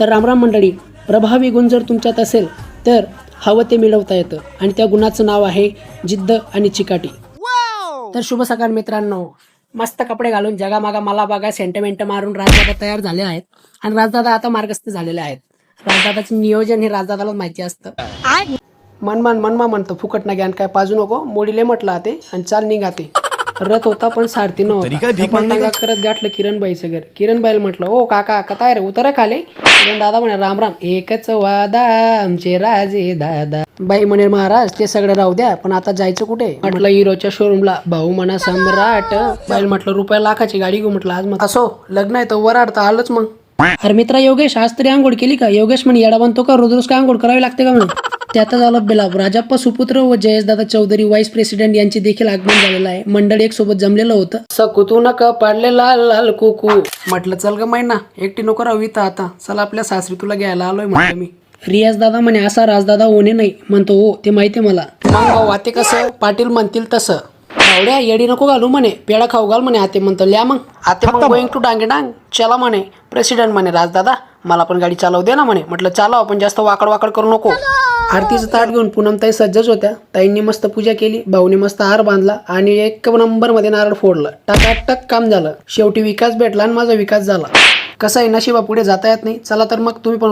तर रामराम मंडळी प्रभावी गुण जर तुमच्यात असेल तर हवं ते मिळवता येतं. आणि त्या गुणाचं नाव आहे जिद्द आणि चिकाटी. तर शुभ सकाळ मित्रांनो. मस्त कपडे घालून जगामागा मला बघा सेंटिमेंट मारून राजदादा तयार झाले आहेत. आणि राजदादा आता मार्गस्थ झालेले आहेत. राजदादाचं नियोजन हे राजदादालाच माहिती असतं. मनमान मनमा म्हणतो फुकट ना ज्ञान काय पाजू नको. मोडीले म्हटलं ते आणि चाल निघाते. रथ होता पण सारथी नव्हता. पन्नागा करत गाठलं किरणबाईचं घर. किरणबाईला म्हटलं ओ काका कथा रे उतरा खाले. किरण दादा म्हणे राम राम. एकच वादा आमचे राजे दादा. बाई म्हणे महाराज ते सगळं राहू द्या पण आता जायचं कुठे? म्हटलं हिरोच्या शोरूमला भाऊ म्हणा सम्राट. बाईल म्हटलं रुपया लाखाची गाडी घेऊ. म्हटलं आज मग असो लग्न आहे तर वराड तर आलंच मग. अरे मित्रा योगेश आज तरी आंघोळ केली का? योगेश म्हणे येडा बनतो का? रोज रोज काय आंघोळ करावी लागते का म्हणे? त्यातच आलं बेलाप राजाप्पा सुपुत्र व जयेशदादा चौधरी व्हाईस प्रेसिडेंट यांचे देखील आगमन झालेलं आहे. मंडळ एक सोबत जमलेलं होतं. सकू नका पाडले लाल लाल कुकू. म्हटलं चल ग मैना एकटी नको राहू इथं आता. चला आपल्या सासरी तुला घ्यायला आलोय म्हटलं मी. रियाज दादा म्हणे असा राजदादा होणे नाही. म्हणतो हो ते माहिती मला. मग भाऊ आते कसं? पाटील म्हणतील तसं. एवढ्या येडी नको घालू म्हणे. पेढा खाऊ घाल म्हणे आते म्हणतो. ल्या मग. आते मग गोईंग टू डांगे डांग. चला म्हणे. प्रेसिडेंट म्हणे राजदादा. मला पण गाडी चालवू दे ना म्हणे. म्हटलं चालव पण जास्त वाकड वाकड करू नको. आरतीचं ताट घेऊन पूनम ताई सज्जच होत्या. ताईंनी मस्त पूजा केली भाऊनी मस्त हार बांधला आणि एक नंबरमध्ये नारळ फोडलं. टकाटक काम झालं. शेवटी विकास भेटला आणि माझा विकास झाला. कसं आहे नशिबा पुढे जाता येत नाही. चला तर मग तुम्ही पण